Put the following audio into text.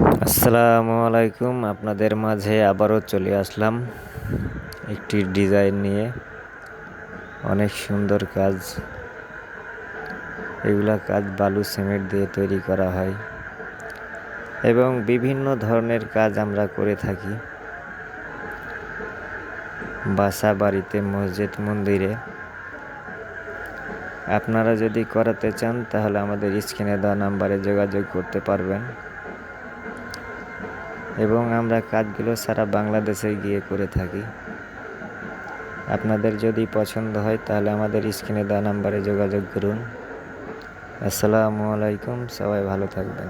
আসসালামু আলাইকুম আপনাদের মাঝে আবারও চলে আসলাম একটি ডিজাইন নিয়ে। অনেক সুন্দর কাজ। এগুলা কাজ বালু সিমেন্ট দিয়ে তৈরি করা হয় এবং বিভিন্ন ধরনের কাজ আমরা করে থাকি। বাসা বাড়িতে, মসজিদ, মন্দিরে। আপনারা যদি করাতে চান তাহলে আমাদের স্ক্রিনে দেওয়া নাম্বারে যোগাযোগ করতে পারবেন। এবং আমরা কাজগুলো সারা বাংলাদেশে গিয়ে করে থাকি। আপনাদের যদি পছন্দ হয়, তাহলে আমাদের স্ক্রিনে দেওয়া নাম্বারে যোগাযোগ করুন। আসসালামু আলাইকুম, সবাই ভালো থাকবেন।